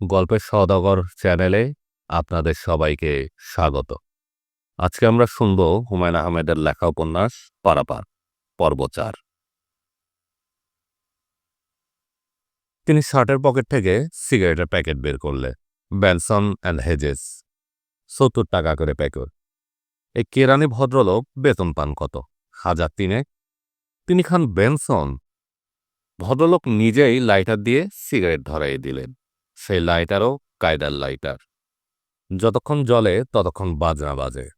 গল্পের সওদাগর চ্যানেলে আপনাদের সবাইকে স্বাগত। আজকে আমরা শুনব হুমায়ুন আহমেদের লেখা উপন্যাস পারাপার, পর্ব চার। তিনি শার্টের পকেট থেকে সিগারেটের প্যাকেট বের করলে, ব্যানসন অ্যান্ড হেজেস, সত্তর টাকা করে প্যাকেট। এই কেরানি ভদ্রলোক বেতন পান কত? হাজার তিনেক। তিনি খান বেনসন ভদ্রলোক নিজেই লাইটার দিয়ে সিগারেট ধরাই দিলেন। সেই লাইটারও কায়দার লাইটার। যতক্ষণ জলে ততক্ষণ বাজনা বাজে।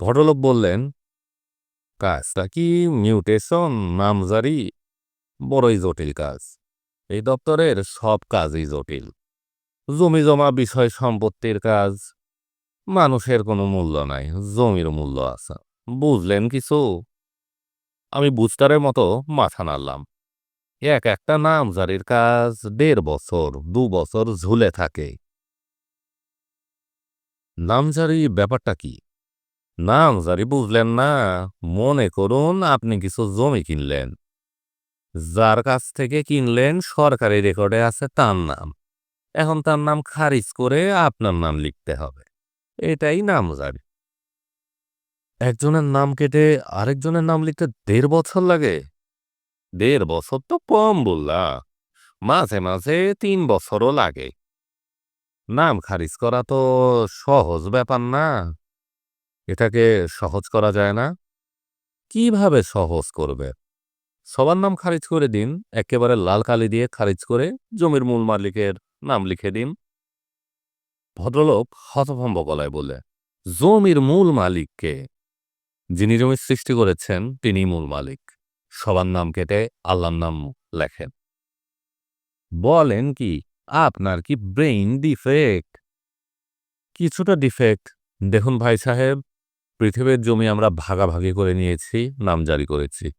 ভদ্রলোক বললেন, কাজটা কি মিউটেশন, নামজারি? বড়ই জটিল কাজ। এই দপ্তরের সব কাজই জটিল। জমি জমা বিষয় সম্পত্তির কাজ। মানুষের কোনো মূল্য নাই, জমির মূল্য আছে। বুঝলেন কিছু? আমি বুঝতারের মতো মাথা নাড়লাম। এক একটা নামজারির কাজ দেড় বছর, দু বছর ঝুলে থাকে। নামজারি ব্যাপারটা কি? নামজারি বুঝলেন না, মনে করুন আপনি কিছু জমি কিনলেন। যার কাছ থেকে কিনলেন সরকারি রেকর্ডে আছে তার নাম। এখন তার নাম খারিজ করে আপনার নাম লিখতে হবে। এটাই নামজারি। একজনের নাম কেটে আরেকজনের নাম লিখতে দেড় বছর লাগে? দেড় বছর তো কম বললা। মাঝে মাঝে তিন বছরও লাগে। নাম খারিজ করা তো সহজ ব্যাপার না। এটাকে সহজ করা যায় না। কীভাবে সহজ করবে? সবার নাম খারিজ করে দিন। একেবারে লাল কালি দিয়ে খারিজ করে জমির মূল মালিকের নাম লিখে দিন। ভদ্রলোক হতভম্ব গলায় বলে জমির মূল মালিককে যিনি জমির সৃষ্টি করেছেন তিনি মূল মালিক। সবার নাম কেটে আল্লাহর নাম লেখেন। বলেন কি, আপনার কি ব্রেইন ডিফেক্ট? কিছুটা ডিফেক্ট। দেখুন ভাই সাহেব, পৃথিবীর জমি আমরা ভাগাভাগি করে নিয়েছি, নাম জারি করেছি।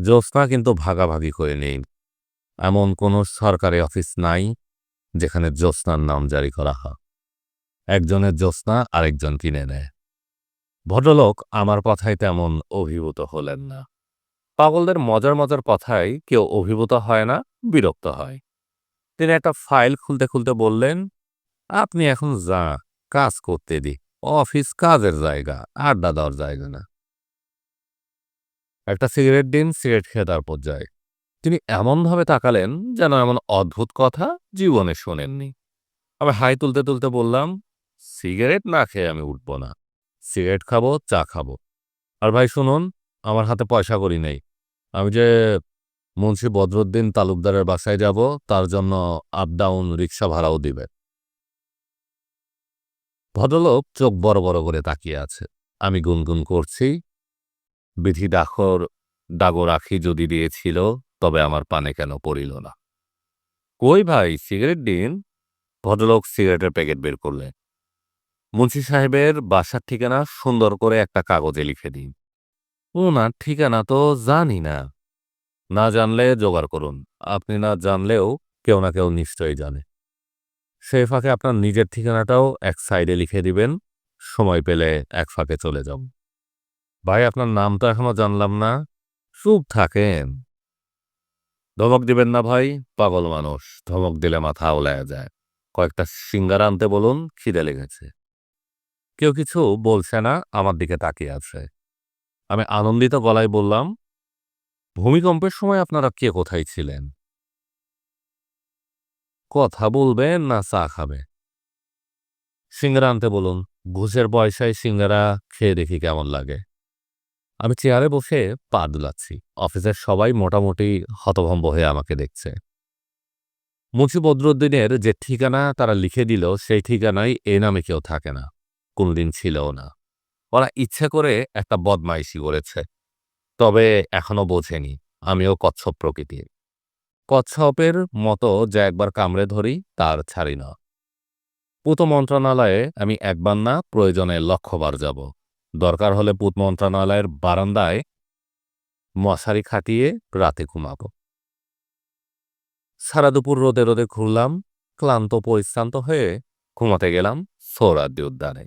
জ্যোৎস্না কিন্তু ভাগাভাগি করে নেই। এমন কোনো সরকারি অফিস নাই, যেখানে জ্যোৎস্নার নাম জারি করা হয়। একজনের জ্যোৎস্না আরেকজন কিনে নেয়। ভদ্রলোক আমার কথায় তেমন অভিভূত হলেন না। পাগলদের মজার মজার কথায় কেউ অভিভূত হয় না, বিরক্ত হয়। তিনি একটা ফাইল খুলতে খুলতে বললেন, আপনি এখন যা কাজ করতে দি, অফিস কাজের জায়গা, আড্ডা দেওয়ার জায়গা না। একটা সিগারেট দিন, সিগারেট খেয়ে তারপর যায়। তিনি এমনভাবে তাকালেন যেন এমন অদ্ভুত কথা জীবনে শোনেননি। আমি হাই তুলতে তুলতে বললাম, সিগারেট না খেয়ে আমি উঠব না, সিগারেট খাব, চা খাব। আর ভাই, শুনুন, আমার হাতে পয়সা করি নেই আমি যে মুন্সি বদরুদ্দিন তালুকদারের বাসায় যাব, তার জন্য আপ ডাউন রিক্সা ভাড়াও দিবে। ভদ্রলোক চোখ বড় বড় করে তাকিয়ে আছে। আমি গুনগুন করছি। বিধি ডাকর ডাগর আখি যদি দিয়েছিল, তবে আমার পানে কেন পড়িল না। কই ভাই, সিগারেট দিন? ভদ্রলোক সিগারেটের প্যাকেট বের করলেন। মুন্সি সাহেবের বাসার ঠিকানা সুন্দর করে একটা কাগজে লিখে দিন। ওনার ঠিকানা তো জানি না। না জানলে জোগাড় করুন। আপনি না জানলেও কেউ না কেউ নিশ্চয়ই জানে। সেই ফাঁকে আপনার নিজের ঠিকানাটাও এক সাইডে লিখে দিবেন। সময় পেলে এক ফাঁকে চলে যাব ভাই, আপনার নাম তো এখনও জানলাম না। চুপ থাকেন। ধমক দিবেন না ভাই, পাগল মানুষ। ধমক দিলে মাথা ওলায় যায়। কয়েকটা সিঙ্গার আনতে বলুন, খিদে লেগেছে। কেউ কিছু বলছে না, আমার দিকে তাকিয়ে আছে। আমি আনন্দিত গলায় বললাম, ভূমিকম্পের সময় আপনারা কে কোথায় ছিলেন? কথা বলবেন না, চা খাবে। সিঙ্গারা আনতে বলুন, ঘুষের পয়সায় সিঙ্গারা খেয়ে দেখি কেমন লাগে। আমি চেয়ারে বসে পা দুলাচ্ছি। অফিসের সবাই মোটামুটি হতভম্ব হয়ে আমাকে দেখছে। মুন্সি বদরুদ্দিনের যে ঠিকানা তারা লিখে দিল, সেই ঠিকানায় এ নামে কেউ থাকে না। কোনোদিন ছিলও না। ওরা ইচ্ছে করে একটা বদমাইশি করেছে। তবে এখনও বোঝেনি, আমিও কচ্ছপ প্রকৃতির। কচ্ছপের মতো যা একবার কামড়ে ধরি, তার ছাড়ি না। পূত মন্ত্রণালয়ে আমি একবার না, প্রয়োজনে লক্ষবার যাব। দরকার হলে পুত মন্ত্রণালয়ের বারান্দায় মশারি খাটিয়ে রাতে ঘুমাব। সারা দুপুর রোদে রোদে ঘুরলাম, ক্লান্ত পরিশ্রান্ত হয়ে ঘুমাতে গেলাম সৌরাদ্দি উদ্যানে।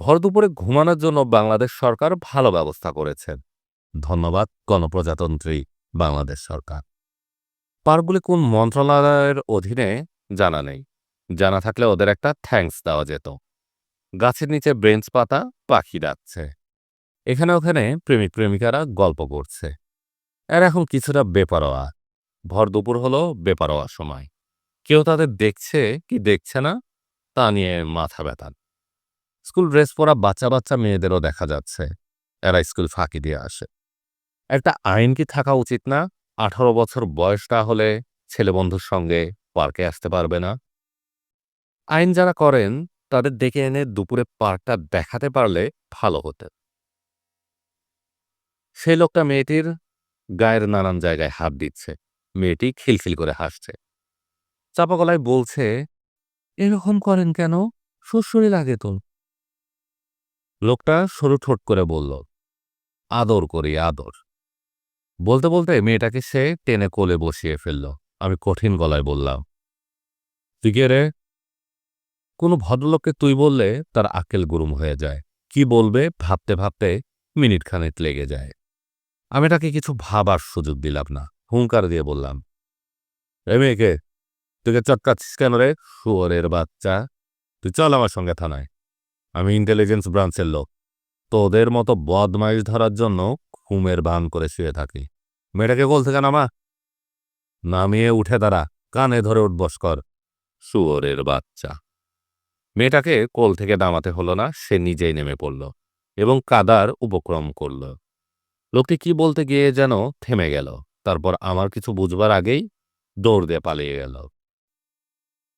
ভর দুপুরে ঘুমানোর জন্য বাংলাদেশ সরকার ভালো ব্যবস্থা করেছেন ধন্যবাদ, গণপ্রজাতন্ত্রী বাংলাদেশ সরকার। পার্কগুলি কোন মন্ত্রণালয়ের অধীনে জানা নেই। জানা থাকলে ওদের একটা থ্যাঙ্কস দেওয়া যেত। গাছের নিচে ব্রেঞ্চ পাতা পাখি ডাকছে। এখানে ওখানে প্রেমিক প্রেমিকারা গল্প করছে। আর এখন কিছুটা বেপারোয়া। ভর দুপুর হলো বেপারোয়া সময়। কেউ তাদের দেখছে কি দেখছে না, তা নিয়ে মাথা ব্যথান স্কুল ড্রেস পরা বাচ্চা বাচ্চা মেয়েদেরও দেখা যাচ্ছে। এরা স্কুল ফাঁকি দিয়ে আসে। একটা আইন কি থাকা উচিত না? আঠারো বছর বয়সটা হলে ছেলে বন্ধুর সঙ্গে পার্কে আসতে পারবে না? আইন যারা করেন, তাদের ডেকে এনে দুপুরে পার্কটা দেখাতে পারলে ভালো হতো। সেই লোকটা মেয়েটির গায়ের নানান জায়গায় হাত দিচ্ছে। মেয়েটি খিলখিল করে হাসছে। চাপা গলায় বলছে, এরকম করেন কেন? শ্বশুরি লাগে তো। লোকটা সরু ঠোঁট করে বলল, আদর করি, আদর। বলতে বলতে মেয়েটাকে সে টেনে কোলে বসিয়ে ফেলল। আমি কঠিন গলায় বললাম, তুই কে রে? কোনো ভদ্রলোককে তুই বললে তার আকেল গুরুম হয়ে যায়। কি বলবে ভাবতে ভাবতে মিনিট খানেক লেগে যায়। আমি তাকে কিছু ভাবার সুযোগ দিলাম না। হুঙ্কার দিয়ে বললাম, এ মেয়েকে, তোকে চটকাচ্ছিস কেন রে? শুয়োরের বাচ্চা। তুই চল আমার সঙ্গে থানায়। আমি ইন্টেলিজেন্স ব্রাঞ্চের লোক। তোদের মতো বদমাইশ ধরার জন্য ঘুমের ভান করে শুয়ে থাকি। মেয়েটাকে কোল থেকে নামা। নামিয়ে উঠে দাঁড়া, কানে ধরে উঠবস কর। শুয়োরের বাচ্চা। মেয়েটাকে কোল থেকে নামাতে হলো না, সে নিজেই নেমে পড়ল এবং কাদার উপক্রম করল। লোকটি কি বলতে গিয়ে যেন থেমে গেল, তারপর আমার কিছু বুঝবার আগেই দৌড় দিয়ে পালিয়ে গেল।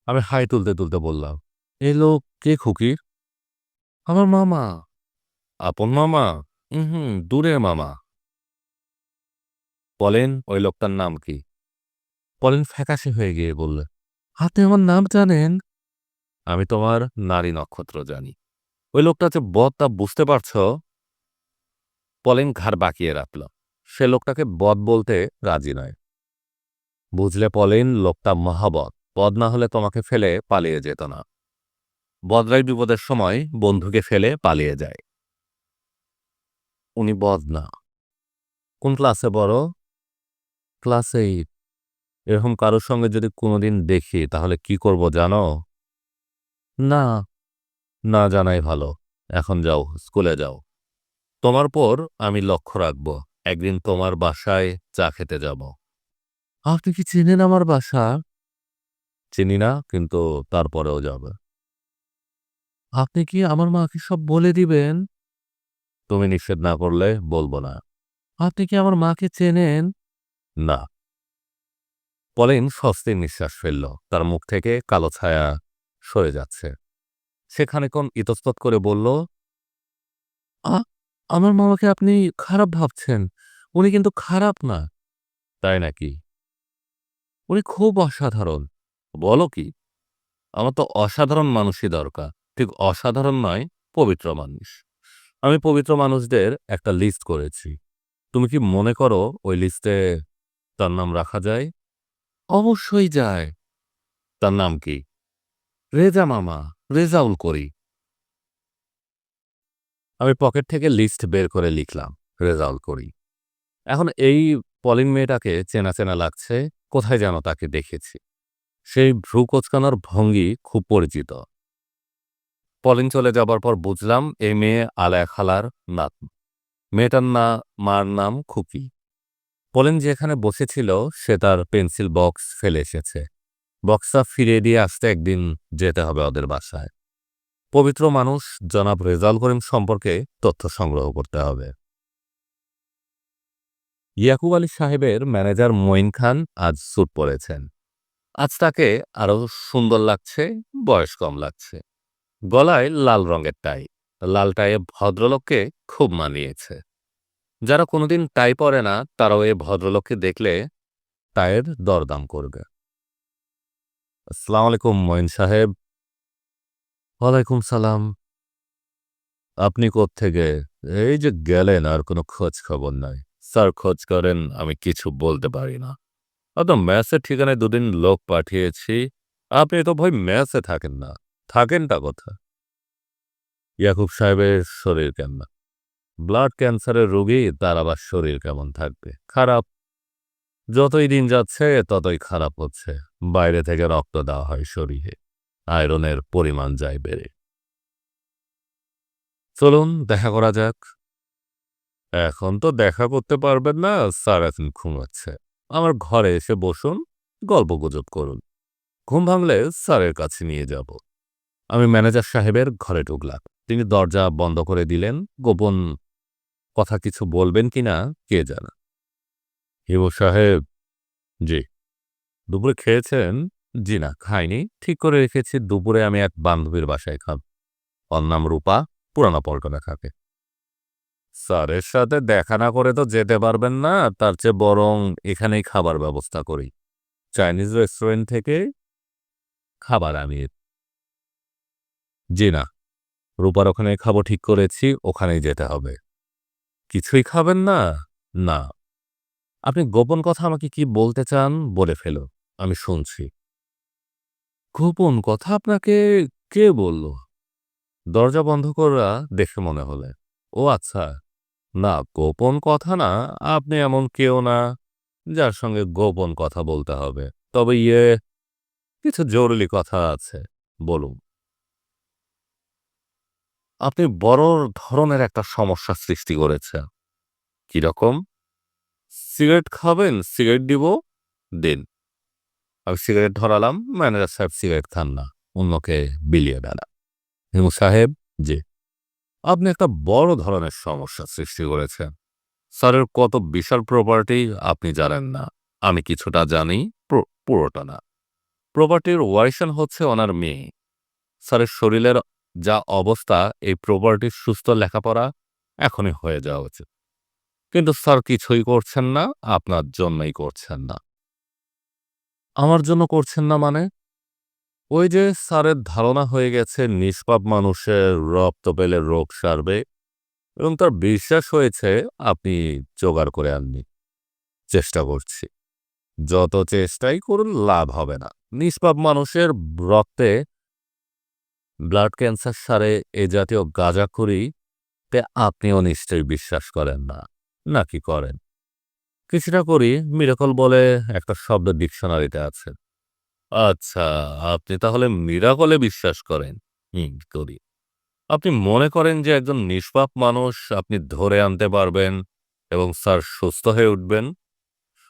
আমি হাই তুলতে তুলতে বললাম, এ লোক কে খুকির? আমার মামা। আপন মামা? হুম দূরের মামা। বলেন ওই লোকটার নাম কি? বলেন ফ্যাকাশে হয়ে গিয়ে বললে আপনি আমার নাম জানেন? আমি তোমার নারী নক্ষত্র জানি। ওই লোকটা যে বদ তা বুঝতে পারছ? পলেন ঘাড় বাঁকিয়ে রাখল। সে লোকটাকে বদ বলতে রাজি নয়। বুঝলে পলেন লোকটা মহাবদ। বদ না হলে তোমাকে ফেলে পালিয়ে যেত না। বদরাই বিপদের সময় বন্ধুকে ফেলে পালিয়ে যায়। উনি বদ না কোন ক্লাসে বড়? Class eight. এরকম কারোর সঙ্গে যদি কোনোদিন দেখি, তাহলে কি করব জানো? না। না জানাই ভালো। এখন যাও, স্কুলে যাও। তোমার পর আমি লক্ষ্য রাখব। একদিন তোমার বাসায় চা খেতে যাব। আপনি কি চেনেন আমার বাসা? চিনি না, কিন্তু তারপরেও যাবে। আপনি কি আমার মাকে সব বলে দিবেন? তুমি নিষেধ না করলে বলব না। আপনি কি আমার মাকে চেনেন? না। পলেন স্বস্তির নিঃশ্বাস ফেলল। তার মুখ থেকে কালো ছায়া সরে যাচ্ছে। সেখানে কোন ইতস্তত করে বলল আমার মামাকে আপনি খারাপ ভাবছেন। উনি কিন্তু খারাপ না। তাই নাকি? উনি খুব অসাধারণ। বলো কি? আমার তো অসাধারণ মানুষই দরকার। ঠিক অসাধারণ নয়, পবিত্র মানুষ। আমি পবিত্র মানুষদের একটা লিস্ট করেছি। তুমি কি মনে করো ওই লিস্টে তার নাম রাখা যায়? অবশ্যই যায়। তার নাম কি? রেজা মামা রেজাউল করি আমি পকেট থেকে লিস্ট বের করে লিখলাম রেজাউল করি এখন এই পলিন মেয়েটাকে চেনা চেনা লাগছে, কোথায় যেন তাকে দেখেছি। সেই ভ্রু কোচকানোর ভঙ্গি খুব পরিচিত। পলিন চলে যাবার পর বুঝলাম এ মেয়ে আলায়া খালার নাত। মেয়েটার না, মার নাম খুকি। পলিন যেখানে বসেছিল, সে তার পেন্সিল বক্স ফেলে এসেছে। বক্সটা ফিরিয়ে দিয়ে আসতে একদিন যেতে হবে ওদের বাসায়। পবিত্র মানুষ, জনাব রেজাল করিম সম্পর্কে তথ্য সংগ্রহ করতে হবে। ইয়াকুব আলী সাহেবের ম্যানেজার মঈন খান আজ স্যুট পরেছেন। আজ তাকে আরও সুন্দর লাগছে, বয়স কম লাগছে। গলায় লাল রঙের টাই। লাল টাইয়ে ভদ্রলোককে খুব মানিয়েছে। যারা কোনোদিন টাই পরে না, তারাও এই ভদ্রলোককে দেখলে টাইয়ের দরদাম করবে। আসসালাম আলাইকুম মঈন সাহেব। ওয়ালাইকুম সালাম। আপনি থেকে এই যে গেলেন, আর কোনো খোঁজ খবর নাই। স্যার, খোঁজ করেন, আমি কিছু বলতে পারি না। তো ম্যাসের ঠিকানায় দুদিন লোক পাঠিয়েছি। আপনি তো ভয় ম্যাসে থাকেন না। থাকেনটা কথা ইয়াকুব সাহেবের শরীর কেমন? ব্লাড ক্যান্সারের রোগী, তার আবার শরীর কেমন থাকবে? খারাপ? যতই দিন যাচ্ছে, ততই খারাপ হচ্ছে। বাইরে থেকে রক্ত দেওয়া হয় শরীরে। আয়রনের পরিমাণ যায় বেড়ে। চলুন, দেখা করা যাক। এখন তো দেখা করতে পারবেন না, স্যার এখন ঘুমাচ্ছে। আমার ঘরে এসে বসুন, গল্প গুজব করুন। ঘুম ভাঙলে স্যারের কাছে নিয়ে যাব। আমি ম্যানেজার সাহেবের ঘরে ঢুকলাম। তিনি দরজা বন্ধ করে দিলেন। গোপন কথা কিছু বলবেন কিনা কে জানে? হিমু সাহেব, জি। দুপুরে খেয়েছেন? জি না, খাইনি। ঠিক করে রেখেছি, দুপুরে আমি এক বান্ধবীর বাসায় খাব। ওর নাম রূপা, পুরানো পল্টনে থাকে। স্যারের সাথে দেখা না করে তো যেতে পারবেন না, তার চেয়ে বরং এখানেই খাবার ব্যবস্থা করি। চাইনিজ রেস্টুরেন্ট থেকে খাবার আমি জি না, রূপার ওখানে খাব ঠিক করেছি, ওখানেই যেতে হবে। কিছুই খাবেন না? না। আপনি গোপন কথা আমাকে কি বলতে চান বলে ফেলো, আমি শুনছি। গোপন কথা আপনাকে কে বলল? দরজা বন্ধ করা দেখে মনে হলে। ও আচ্ছা না, গোপন কথা না, আপনি এমন কেউ না যার সঙ্গে গোপন কথা বলতে হবে। তবে ইয়ে কিছু জরুরি কথা আছে, বলুন। আপনি বড় ধরনের একটা সমস্যা সৃষ্টি করেছেন কীরকম সিগারেট খাবেন, সিগারেট দিব, দিন। আমি সিগারেট ধরালাম, ম্যানেজার সাহেব সিগারেট খান না, অন্যকে বিলিয়ে দেন। হিমু সাহেব, জি। আপনি একটা বড় ধরনের সমস্যা সৃষ্টি করেছেন। স্যারের কত বিশাল প্রপার্টি আপনি জানেন না। আমি কিছুটা জানি পুরোটা না। প্রপার্টির ওয়ারিশন হচ্ছে ওনার মেয়ে। স্যারের শরীরের যা অবস্থা এই প্রপার্টির সুস্থ লেখাপড়া এখনই হয়ে যাওয়া উচিত। কিন্তু স্যার কিছুই করছেন না, আপনার জন্যই করছেন না। আমার জন্য করছেন না মানে? ওই যে স্যারের ধারণা হয়ে গেছে, নিষ্পাপ মানুষের রক্ত পেলে রোগ সারবে এবং তার বিশ্বাস হয়েছে আপনি জোগাড় করে আননি। চেষ্টা করছি। যত চেষ্টাই করুন, লাভ হবে না। নিষ্পাপ মানুষের রক্তে ব্লাড ক্যান্সার সারে এ জাতীয় গাঁজাখুরি তে আপনিও নিশ্চয়ই বিশ্বাস করেন না নাকি করেন? কিছুটা করি, মিরাকল বলে একটা শব্দ ডিকশনারিতে আছে। আচ্ছা আপনি তাহলে মিরাকলে বিশ্বাস করেন করি। আপনি মনে করেন যে একজন নিষ্পাপ মানুষ আপনি ধরে আনতে পারবেন এবং স্যার সুস্থ হয়ে উঠবেন?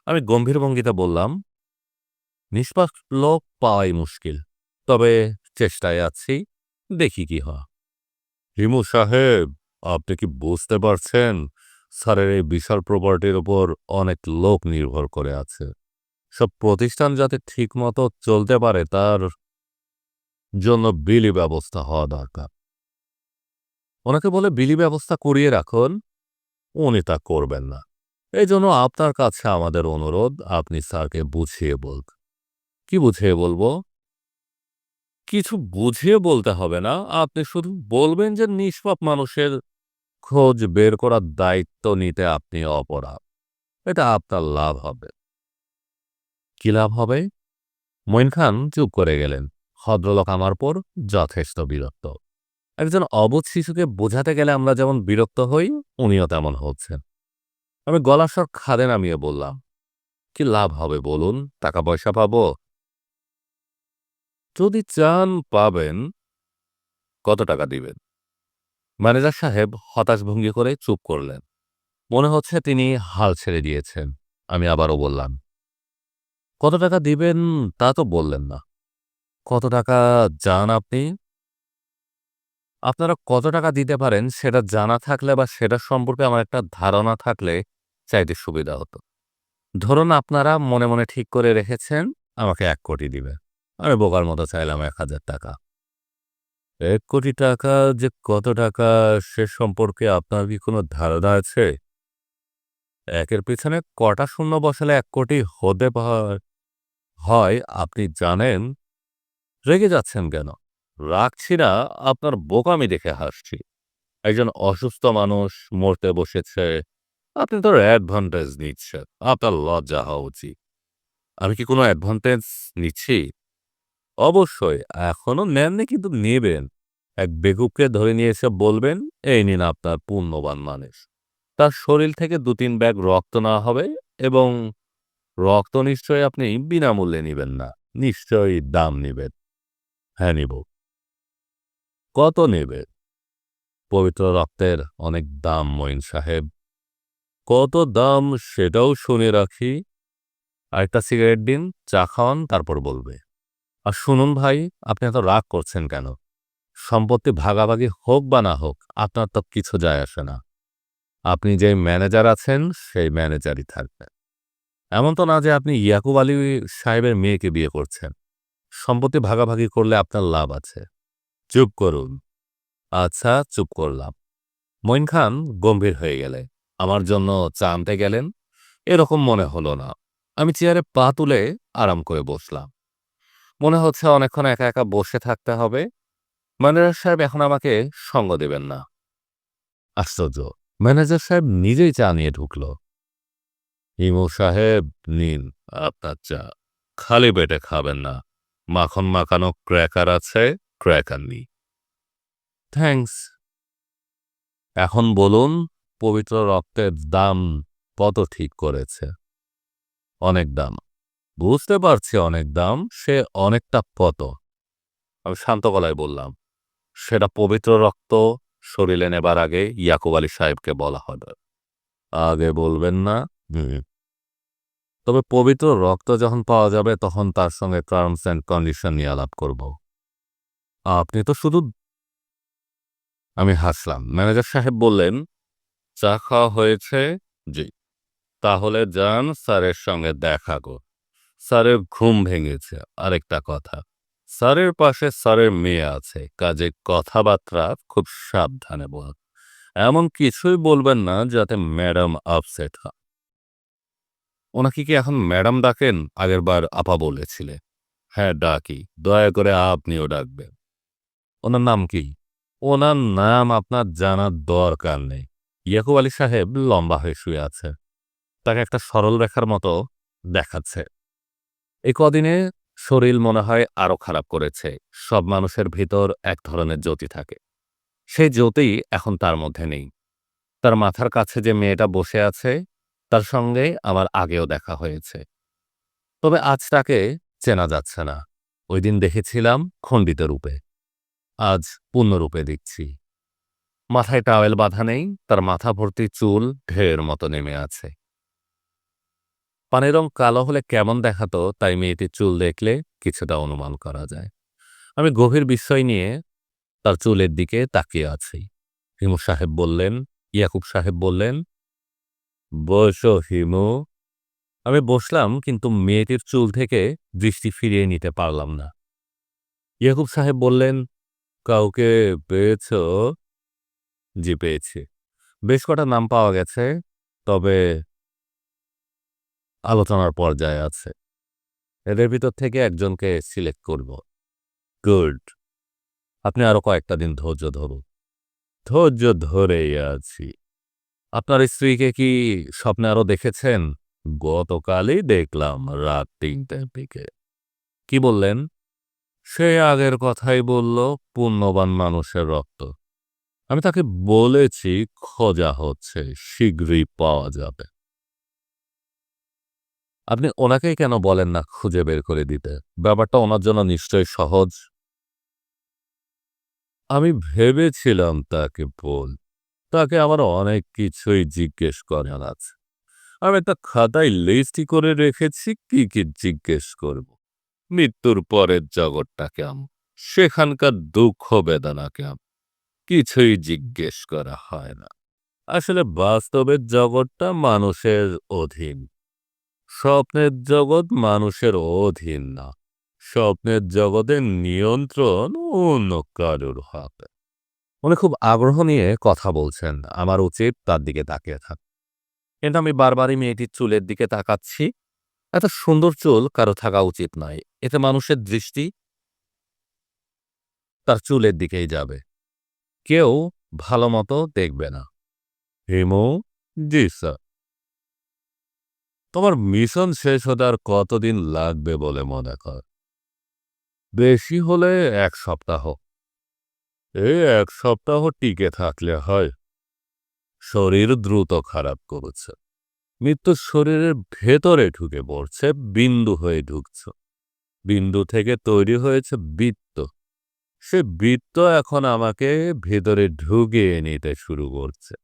আমি গম্ভীর ভঙ্গিতে বললাম, নিষ্পাপ লোক পাওয়াই মুশকিল, তবে চেষ্টায় আছি। দেখি কি হয়। হিমু সাহেব, আপনি কি বুঝতে পারছেন? স্যারের এই বিশাল প্রপার্টির ওপর অনেক লোক নির্ভর করে আছে। সব প্রতিষ্ঠান যাতে ঠিকমতো চলতে পারে, তার জন্য বিলি ব্যবস্থা হওয়া দরকার। ওনাকে বলে বিলি ব্যবস্থা করিয়ে রাখুন, উনি তা করবেন না। এই জন্য আপনার কাছে আমাদের অনুরোধ, আপনি স্যারকে বুঝিয়ে বলক কি বুঝিয়ে বলব? কিছু বুঝিয়ে বলতে হবে না। আপনি শুধু বলবেন যে নিষ্পাপ মানুষের খোঁজ বের করার দায়িত্ব নিতে আপনি অপরাধ। এটা আপনার লাভ হবে। কি লাভ হবে? মঈন খান চুপ করে গেলেন। ভদ্রলোক আমার পর যথেষ্ট বিরক্ত। একজন অবুধ শিশুকে বোঝাতে গেলে আমরা যেমন বিরক্ত হই, উনিও তেমন হচ্ছেন। আমি গলাস্বর খাদে নামিয়ে বললাম, কি লাভ হবে বলুন? টাকা পয়সা পাবো? যদি চান পাবেন, কত টাকা দিবেন? ম্যানেজার সাহেব হতাশ ভঙ্গি করে চুপ করলেন। মনে হচ্ছে তিনি হাল ছেড়ে দিয়েছেন, আমি আবারও বললাম। কত টাকা দিবেন তা তো বললেন না। কত টাকা যান আপনি? আপনারা কত টাকা দিতে পারেন সেটা জানা থাকলে বা সেটা সম্পর্কে আমার একটা ধারণা থাকলে চাইতে সুবিধা হতো। ধরুন আপনারা মনে মনে ঠিক করে রেখেছেন, আমাকে এক কোটি দিবে আমি বোকার মতো চাইলাম এক হাজার টাকা। এক কোটি টাকা যে কত টাকা, সে সম্পর্কে আপনার কি কোনো ধারণা আছে? একের পিছনে কটা শূন্য বসালে এক কোটি হতে হয়, আপনি জানেন? রেগে যাচ্ছেন কেন? রাখছি না, আপনার বোকামি দেখে হাসছি। একজন অসুস্থ মানুষ মরতে বসেছে। আপনি তোর অ্যাডভান্টেজ নিচ্ছেন, আপনার লজ্জা হওয়া উচিত। আমি কি কোনো অ্যাডভান্টেজ নিচ্ছি? অবশ্যই এখনও নেননি কিন্তু নেবেন। এক বেকুবকে ধরে নিয়ে এসে বলবেন, এই নিন আপনার পুণ্যবান মানুষ তার শরীর থেকে দু তিন ব্যাগ রক্ত নেওয়া হবে এবং রক্ত নিশ্চয়ই আপনি বিনামূল্যে নিবেন না, নিশ্চয়ই দাম নিবেন। হ্যাঁ নিব। কত নেবে? পবিত্র রক্তের অনেক দাম, মঈন সাহেব। কত দাম সেটাও শুনে রাখি। আরেকটা সিগারেট দিন, চা খাওয়ান, তারপর বলবে। আর শুনুন ভাই, আপনি এত রাগ করছেন কেন? সম্পত্তি ভাগাভাগি হোক বা না হোক, আপনার তো কিছু যায় আসে না। আপনি যে ম্যানেজার আছেন, সেই ম্যানেজারই থাকবেন। এমন তো না যে আপনি ইয়াকুব আলী সাহেবের মেয়েকে বিয়ে করছেন। সম্পত্তি ভাগাভাগি করলে আপনার লাভ আছে। চুপ করুন। আচ্ছা চুপ করলাম। মঈন খান গম্ভীর হয়ে গেলে, আমার জন্য চা আনতে গেলেন? এরকম মনে হলো না। আমি চেয়ারে পা তুলে আরাম করে বসলাম। মনে হচ্ছে অনেকক্ষণ একা একা বসে থাকতে হবে। ম্যানেজার সাহেব এখন আমাকে সঙ্গ দেবেন না। আশ্চর্য। ম্যানেজার সাহেব নিজেই চা নিয়ে ঢুকল। ইমু সাহেব নিন আপনার চা। খালি পেটে খাবেন না। মাখন মাখানো ক্র্যাকার আছে ক্র্যাকার নি থ্যাঙ্কস। এখন বলুন পবিত্র রক্তের দাম কত ঠিক করেছে? অনেক দাম। বুঝতে পারছি অনেক দাম, সে অনেকটা কত আমি শান্ত গলায় বললাম, সেটা পবিত্র রক্ত, শরীরে নেবার আগে ইয়াকুব আলী সাহেবকে বলা হবে। আগে বলবেন না তবে পবিত্র রক্ত যখন পাওয়া যাবে, তখন তার সঙ্গে টার্মস অ্যান্ড কন্ডিশন নিয়ে আলাপ করব। আপনি তো শুধু আমি হাসলাম। ম্যানেজার সাহেব বললেন, চা খাওয়া হয়েছে? জি। তাহলে যান, স্যারের সঙ্গে দেখা গো স্যারের ঘুম ভেঙেছে। আরেকটা কথা, স্যারের পাশে স্যারের মেয়ে আছে, কাজে কথাবার্তা খুব সাবধানে বল। এমন কিছুই বলবেন না যাতে ম্যাডাম আপসেট হয় ওনাকে কি এখন ম্যাডাম ডাকেন? আগেরবার আপা বলেছিলে হ্যাঁ ডাকি। দয়া করে আপনিও ডাকবেন। ওনার নাম কি? ওনার নাম আপনার জানার দরকার নেই। ইয়াকুব আলী সাহেব লম্বা হয়ে শুয়ে আছে তাকে একটা সরল রেখার মতো দেখাচ্ছে। এই কদিনে শরীর মনে হয় আরও খারাপ করেছে। সব মানুষের ভিতর এক ধরনের জ্যোতি থাকে। সেই জ্যোতি এখন তার মধ্যে নেই। তার মাথার কাছে যে মেয়েটা বসে আছে, তার সঙ্গে আমার আগেও দেখা হয়েছে। তবে আজ তাকে চেনা যাচ্ছে না। ওই দিন দেখেছিলাম খণ্ডিত রূপে। আজ পূর্ণরূপে দেখছি। মাথায় টাওয়েল বাঁধা নেই, তার মাথা ভর্তি চুল ঢের মতো নেমে আছে। পানের রং কালো হলে কেমন দেখাতো তাই মেয়েটির চুল দেখলে কিছুটা অনুমান করা যায়। আমি গভীর বিস্ময় নিয়ে তার চুলের দিকে তাকিয়ে আছি। হিমু সাহেব বললেন, ইয়াকুব সাহেব বললেন, বসো হিমু। আমি বসলাম, কিন্তু মেয়েটির চুল থেকে দৃষ্টি ফিরিয়ে নিতে পারলাম না। ইয়াকুব সাহেব বললেন, কাউকে পেয়েছ? জি, পেয়েছি। বেশ কটা নাম পাওয়া গেছে, তবে আলোচনার পর্যায়ে আছে। এদের ভিতর থেকে একজনকে সিলেক্ট করব। গুড। আপনি আরও কয়েকটা দিন ধৈর্য ধরুন। ধৈর্য ধরেই আছি। আপনার স্ত্রীকে কি স্বপ্নে আরও দেখেছেন? গতকালই দেখলাম রাত তিনটের দিকে। কি বললেন? সে আগের কথাই বলল, পুণ্যবান মানুষের রক্ত। আমি তাকে বলেছি, খোঁজা হচ্ছে, শীঘ্রই পাওয়া যাবে। আপনি ওনাকেই কেন বলেন না খুঁজে বের করে দিতে? ব্যাপারটা ওনার জন্য নিশ্চয়ই সহজ। আমি ভেবেছিলাম তাকে বল, তাকে আমার অনেক কিছুই জিজ্ঞেস করার আছে। আমি একটা খাতায় লিস্টই করে রেখেছি, কি কি জিজ্ঞেস করব? মৃত্যুর পরের জগৎটা কেমন? সেখানকার দুঃখ বেদনা কেমন? কিছুই জিজ্ঞেস করা হয় না। আসলে বাস্তবের জগৎটা মানুষের অধীন। স্বপ্নের জগৎ মানুষের অধীন না। স্বপ্নের জগতের নিয়ন্ত্রণ অন্য কারোর হাতে। উনি খুব আগ্রহ নিয়ে কথা বলছেন। আমার উচিত তার দিকে তাকিয়ে থাক। কিন্তু আমি বারবারই মেয়েটির চুলের দিকে তাকাচ্ছি। এত সুন্দর চুল কারও থাকা উচিত নয়। এতে মানুষের দৃষ্টি তার চুলের দিকেই যাবে। কেউ ভালো মতো দেখবে না। হিমু, জি স্যার। তোমার মিশন শেষ হতে আর কতদিন লাগবে বলে মনে কর? বেশি হলে এক সপ্তাহ। এই এক সপ্তাহ টিকে থাকলে হয়। শরীর দ্রুত খারাপ করেছে। মৃত্যুর শরীরের ভেতরে ঢুকে পড়ছে, বিন্দু হয়ে ঢুকছ। বিন্দু থেকে তৈরি হয়েছে বৃত্ত। সে বৃত্ত এখন আমাকে ভেতরে ঢুকিয়ে নিতে শুরু করছে।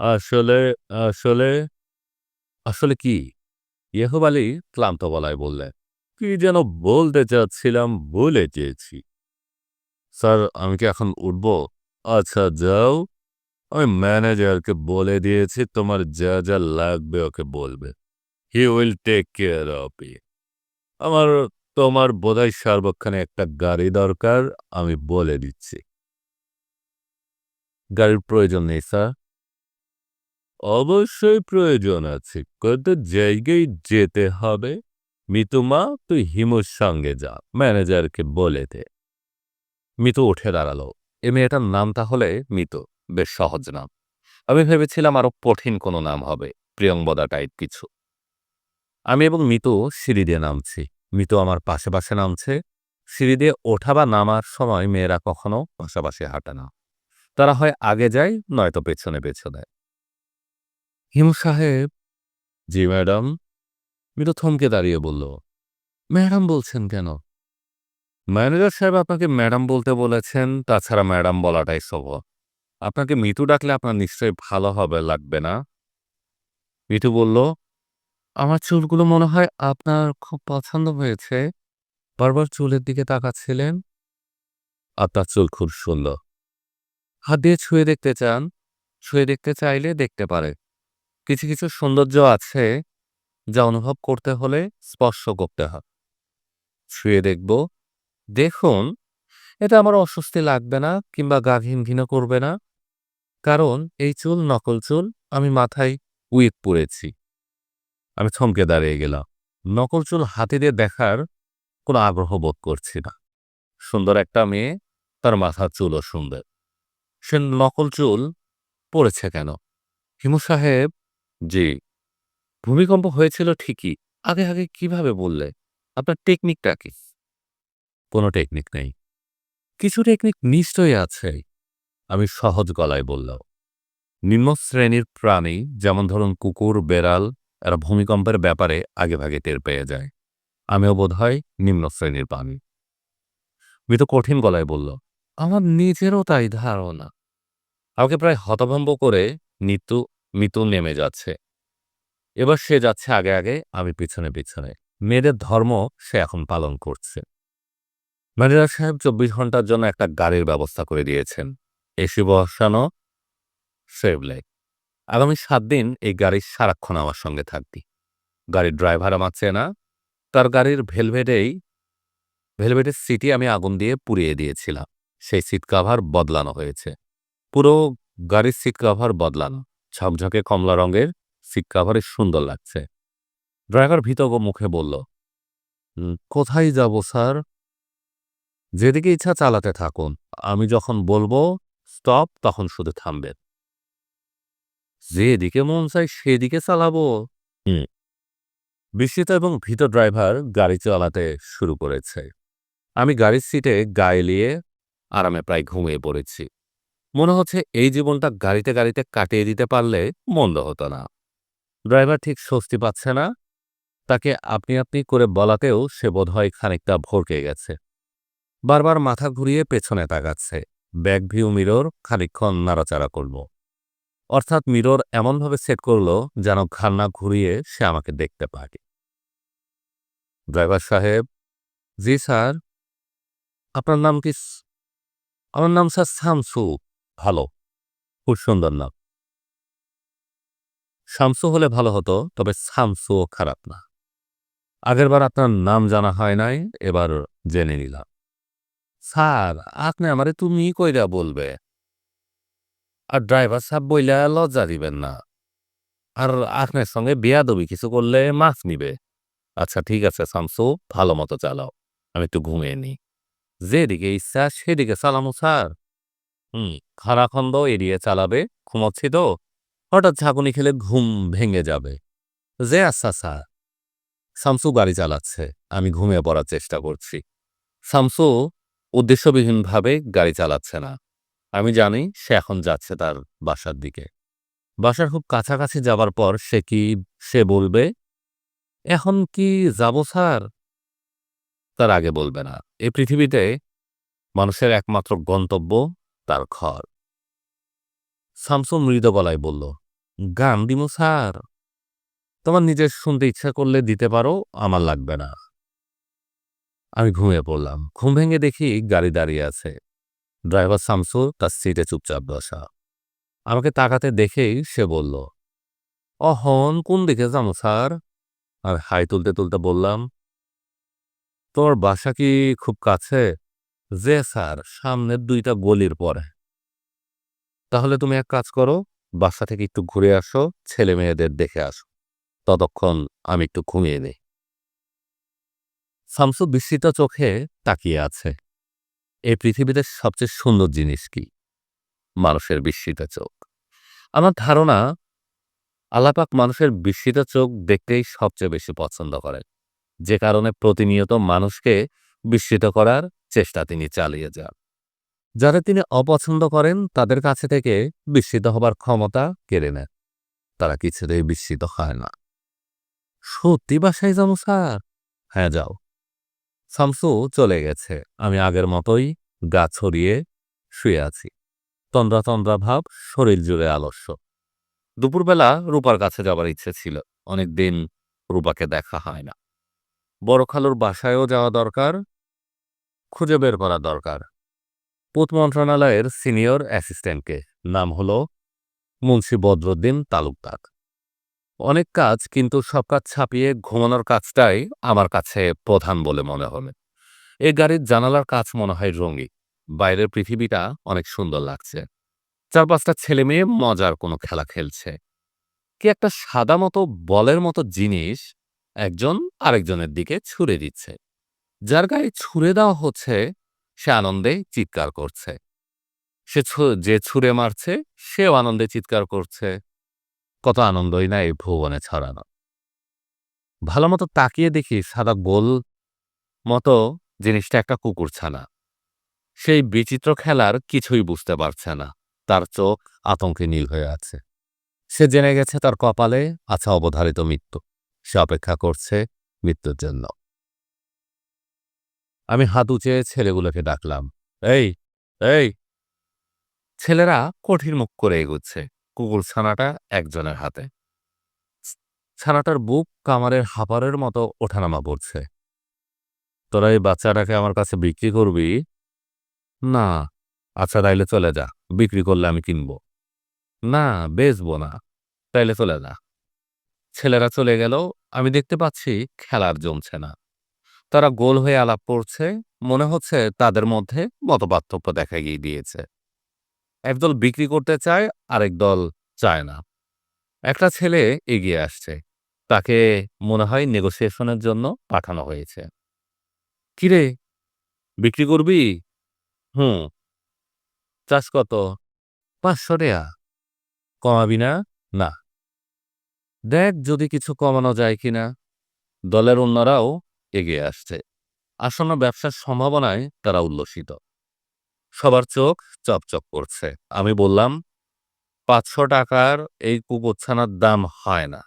আসলে আসলে আসলে কি? ইয়েহুব আলী ক্লান্ত গলায় বললেন, কি যেন বলতে চাচ্ছিলাম বলে চেয়েছি স্যার, আমি কি এখন উঠব? আচ্ছা যাও। আমি ম্যানেজারকে বলে দিয়েছি, তোমার যা যা লাগবে ওকে বলবে। He will take care of it আমার, তোমার বোধহয় সার্বক্ষণে একটা গাড়ি দরকার, আমি বলে দিচ্ছি। গাড়ির প্রয়োজন নেই, স্যার। অবশ্যই প্রয়োজন আছে। কত জায়গায় যেতে হবে? মিতুমা তুই হিমুর সঙ্গে যা, ম্যানেজারকে বলে দে। মিতু উঠে দাঁড়াল। এ মেয়েটার নাম তাহলে মিতু, বেশ সহজ নাম। আমি ভেবেছিলাম আরও কঠিন কোনো নাম হবে প্রিয়ংবদা টাইপ কিছু। আমি এবং মিতু সিঁড়ি দিয়ে নামছি। মিতু আমার পাশে পাশে নামছে। সিঁড়ি দিয়ে ওঠা বা নামার সময় মেয়েরা কখনো পাশাপাশি হাঁটে না। তারা হয় আগে যায়, নয়তো পেছনে পেছনে হিমু সাহেব? জি ম্যাডাম। মিতু থমকে দাঁড়িয়ে বলল ম্যাডাম বলছেন কেন? ম্যানেজার সাহেব আপনাকে ম্যাডাম বলতে বলেছেন তাছাড়া ম্যাডাম বলাটাই স্বভাব আপনাকে মিতু ডাকলে আপনার নিশ্চয়ই ভালো হবে লাগবে না? মিতু বলল আমার চুলগুলো মনে হয় আপনার খুব পছন্দ হয়েছে। বারবার চুলের দিকে তাকাচ্ছিলেন? আপনার চুল খুব সুন্দর। হাত দিয়ে ছুঁয়ে দেখতে চান? ছুঁয়ে দেখতে চাইলে দেখতে পারে। কিছু কিছু সৌন্দর্য আছে যা অনুভব করতে হলে স্পর্শ করতে হয়। ছুঁয়ে দেখব, দেখুন, এটা আমার অস্বস্তি লাগবে না কিংবা গা ঘিন করবে না। কারণ এই চুল নকল চুল, আমি মাথায় উইক পরেছি আমি থমকে দাঁড়িয়ে গেলাম। নকল চুল হাতে দিয়ে দেখার কোনো আগ্রহ বোধ করছি না। সুন্দর একটা মেয়ে, তার মাথার চুলও সুন্দর। সে নকল চুল পড়েছে কেন? হিমু সাহেব জি। ভূমিকম্প হয়েছিল ঠিকই। আগে আগে কীভাবে বললে? আপনার টেকনিকটা কি? কোনো টেকনিক নেই। কিছু টেকনিক নিশ্চয়ই আছে, আমি সহজ গলায় বললাম। নিম্ন শ্রেণির প্রাণী, যেমন ধরুন কুকুর, বেড়াল, এরা ভূমিকম্পের ব্যাপারে আগে ভাগে টের পেয়ে যায়। আমিও বোধ হয় নিম্ন শ্রেণির প্রাণী। মৃত কঠিন গলায় বলল, আমার নিজেরও তাই ধারণা। আমাকে প্রায় হতভম্ব করে নিতু মিতু নেমে যাচ্ছে। এবার সে যাচ্ছে আগে আগে, আমি পিছনে পিছনে। মেয়েদের ধর্ম সে এখন পালন করছে। ম্যানেজার সাহেব চব্বিশ ঘণ্টার জন্য একটা গাড়ির ব্যবস্থা করে দিয়েছেন। এসি বসানো সেভলে আগামী সাত দিন এই গাড়ির সারাক্ষণ আমার সঙ্গে থাকবি। গাড়ির ড্রাইভার আমার চেনা। তার গাড়ির ভেলভেটেই, ভেলভেটের সিটি আমি আগুন দিয়ে পুড়িয়ে দিয়েছিলাম। সেই সিট কাভার বদলানো হয়েছে। পুরো গাড়ির সিট কাভার বদলানো। ঝকঝকে কমলা রঙের সিট কাভারে সুন্দর লাগছে। ড্রাইভার ভীতগ মুখে বলল "উম, কোথায় যাব স্যার? যেদিকে ইচ্ছা চালাতে থাকুন আমি যখন বলব স্টপ তখন শুধু থামবেন। যেদিকে মন চাই সেদিকে চালাবো। হুম। বিস্মিত এবং ভীত ড্রাইভার গাড়ি চালাতে শুরু করেছে। আমি গাড়ির সিটে গায়ে নিয়ে আরামে প্রায় ঘুমিয়ে পড়েছি। মনে হচ্ছে এই জীবনটা গাড়িতে গাড়িতে কাটিয়ে দিতে পারলে মন্দ হতো না। ড্রাইভার ঠিক স্বস্তি পাচ্ছে না। তাকে আপনি আপনি করে বলাতেও সে বোধহয় খানিকটা ভরকে গেছে। বারবার মাথা ঘুরিয়ে পেছনে তাকাচ্ছে। ব্যাক ভিউ মিরর খানিকক্ষণ নাড়াচাড়া করল। অর্থাৎ মিরর এমনভাবে সেট করল যেন ঘান্না ঘুরিয়ে সে আমাকে দেখতে পারে ড্রাইভার সাহেব, জি স্যার। আপনার নাম কি আমার নাম স্যার শামসু ভালো। খুব সুন্দর নাম শামসু হলে ভালো হতো, তবে শামসুও খারাপ না। আগেরবার আপনার নাম জানা হয় নাই, এবার জেনে নিলাম। স্যার, আপনি আমারে তুমি কইরা বলবে। আর ড্রাইভার সাহেব বইলা লজ্জা দিবেন না। আর আপনার সঙ্গে বেয়াদবি কিছু করলে মাছ নিবে। আচ্ছা ঠিক আছে শামসু, ভালো মতো চালাও। আমি একটু ঘুমিয়ে নিই। যেদিকে ইচ্ছা সেদিকে চালামো, স্যার। হুম। খারাখন্দ এড়িয়ে চালাবে, ঘুমাচ্ছি তো। হঠাৎ ঝাঁকুনি খেলে ঘুম ভেঙে যাবে। যে আচ্ছা স্যার শামসু গাড়ি চালাচ্ছে, আমি ঘুমিয়ে পড়ার চেষ্টা করছি। শামসু উদ্দেশ্যবিহীনভাবে গাড়ি চালাচ্ছে না। আমি জানি সে এখন যাচ্ছে তার বাসার দিকে। বাসার খুব কাছাকাছি যাবার পর সে কি, সে বলবে, এখন কি যাব, স্যার? তার আগে বলবে না। এ পৃথিবীতে মানুষের একমাত্র গন্তব্য তার ঘর। শামসু মৃদ গলায় বলল, গান দিমু স্যার। তোমার নিজের শুনতে ইচ্ছা করলে দিতে পারো, আমার লাগবে না। আমি ঘুমিয়ে পড়লাম। ঘুম ভেঙে দেখি গাড়ি দাঁড়িয়ে আছে। ড্রাইভার শামসু তার সিটে চুপচাপ বসা। আমাকে তাকাতে দেখেই সে বলল, অহন, কোন দিকে যাব, স্যার? আর হাই তুলতে তুলতে বললাম, তোর বাসা কি খুব কাছে? যে, স্যার, সামনের দুইটা গলির পরে। তাহলে তুমি এক কাজ করো, বাসা থেকে একটু ঘুরে আসো, ছেলে মেয়েদের দেখে আসো। ততক্ষণ আমি একটু ঘুমিয়ে নেই। শামসু বিস্মিত চোখে তাকিয়ে আছে। এই পৃথিবীতে সবচেয়ে সুন্দর জিনিস কি? মানুষের বিস্মিত চোখ। আমার ধারণা আলাপাক মানুষের বিস্মিত চোখ দেখতেই সবচেয়ে বেশি পছন্দ করেন। যে কারণে প্রতিনিয়ত মানুষকে বিস্মিত করার চেষ্টা তিনি চালিয়ে যান। যারা তিনি অপছন্দ করেন, তাদের কাছে থেকে বিস্মিত হবার ক্ষমতা কেড়ে নেন। তারা কিছুতেই বিস্মিত হয় না। সত্যি বাসায় যাব, স্যার? হ্যাঁ যাও। শামসু চলে গেছে। আমি আগের মতোই গা ছড়িয়ে শুয়ে আছি। তন্দ্রা তন্দ্রা ভাব, শরীর জুড়ে আলস্য। দুপুরবেলা রূপার কাছে যাবার ইচ্ছে ছিল। অনেকদিন রূপাকে দেখা হয় না। বড় খালুর বাসায়ও যাওয়া দরকার, খুঁজে বের করা দরকার। পূত মন্ত্রণালয়ের সিনিয়র অ্যাসিস্ট্যান্টকে। নাম হল মুন্সি বদরুদ্দিন তালুকদার। অনেক কাজ, কিন্তু সব কাজ ছাপিয়ে ঘুমানোর কাজটাই আমার কাছে প্রধান বলে মনে হবে। এ গাড়ির জানালার কাজ মনে হয় রঙি বাইরের পৃথিবীটা অনেক সুন্দর লাগছে। চার পাঁচটা ছেলে মেয়ে, মজার কোনো খেলা খেলছে। কি একটা সাদা মতো বলের মতো জিনিস একজন আরেকজনের দিকে ছুড়ে দিচ্ছে। যার গায়ে ছুড়ে দেওয়া হচ্ছে সে আনন্দে চিৎকার করছে। সে যে ছুঁড়ে মারছে, সেও আনন্দে চিৎকার করছে। কত আনন্দই না এই ভুবনে ছড়ানো। ভালো মতো তাকিয়ে দেখি সাদা গোল মতো জিনিসটা একটা কুকুর ছানা। সেই বিচিত্র খেলার কিছুই বুঝতে পারছে না। তার চোখ আতঙ্কে নীল হয়ে আছে। সে জেনে গেছে তার কপালে আছে অবধারিত মৃত্যু। সে অপেক্ষা করছে মৃত্যুর জন্য। আমি হাত উঁচে ছেলেগুলোকে ডাকলাম, এই এই! ছেলেরা কঠিন মুখ করে এগুচ্ছে, কুকুর ছানাটা একজনের হাতে। ছানাটার বুক কামারের হাপারের মতো ওঠানামা করছে। তোরা এই বাচ্চাটাকে আমার কাছে বিক্রি করবি? না। আচ্ছা তাইলে চলে যা, বিক্রি করলে আমি কিনব। না, বেচবো না, তাইলে চলে যা। ছেলেরা চলে গেল, আমি দেখতে পাচ্ছি খেলার জমছে না। তারা গোল হয়ে আলাপ করছে, মনে হচ্ছে তাদের মধ্যে মতপার্থক্য দেখা গিয়ে দিয়েছে। একদল বিক্রি করতে চায়, আরেক দল চায় না। একটা ছেলে এগিয়ে আসছে। তাকে মনে হয় নেগোসিয়েশনের জন্য পাঠানো হয়েছে। কিরে, বিক্রি করবি? হুম। চাষ কত? পাঁচশো টাকা কমাবি না? না। দেখ যদি কিছু কমানো যায় কিনা। দলের অন্যরাও এগিয়ে আসছে। আসন্ন ব্যবসার সম্ভাবনায় তারা উল্লসিত। সবার চোখ চকচক করছে। আমি বললাম, পাঁচশো টাকার এই কুকুরছানার দাম হয় না।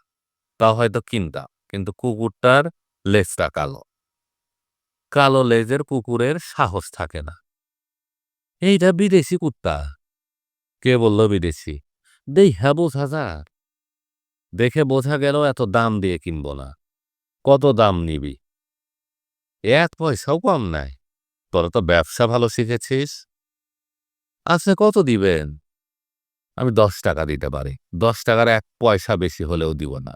তা হয়তো কিনতাম কিন্তু কুকুরটার লেজটা কালো। কালো লেজের কুকুরের সাহস থাকে না। এইটা বিদেশি কুত্তা। কে বলল বিদেশি? দেই হ্যাঁ বোঝা যা দেখে বোঝা গেল এত দাম দিয়ে কিনব না। কত দাম নিবি? এক পয়সাও কম নাই। তোরা তো ব্যবসা ভালো শিখেছিস। আচ্ছা কত দিবেন? আমি দশ টাকা দিতে পারি। দশ টাকার এক পয়সা বেশি হলেও দিব না।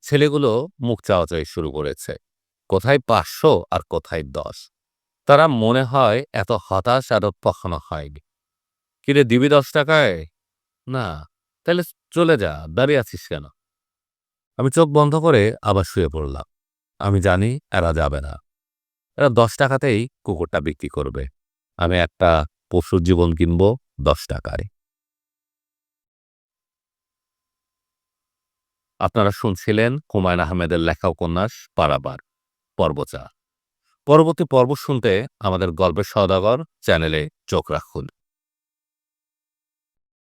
ছেলেগুলো মুখ চাওয়াচাই শুরু করেছে। কোথায় পাঁচশো আর কোথায় দশ? তারা মনে হয় এত হতাশ আর কখনো হয়নি। কিরে, দিবি দশ টাকায়? না, তাহলে চলে যা, দাঁড়িয়ে আছিস কেন? আমি চোখ বন্ধ করে আবার শুয়ে পড়লাম। আমি জানি এরা যাবে না। এরা দশ টাকাতেই কুকুরটা বিক্রি করবে। আমি একটা পশুর জীবন কিনব দশ টাকায়। আপনারা শুনছিলেন হুমায়ুন আহমেদের লেখা উপন্যাস পারাবার পর্বচা পরবর্তী পর্ব শুনতে আমাদের গল্পের সদাগর চ্যানেলে চোখ রাখুন।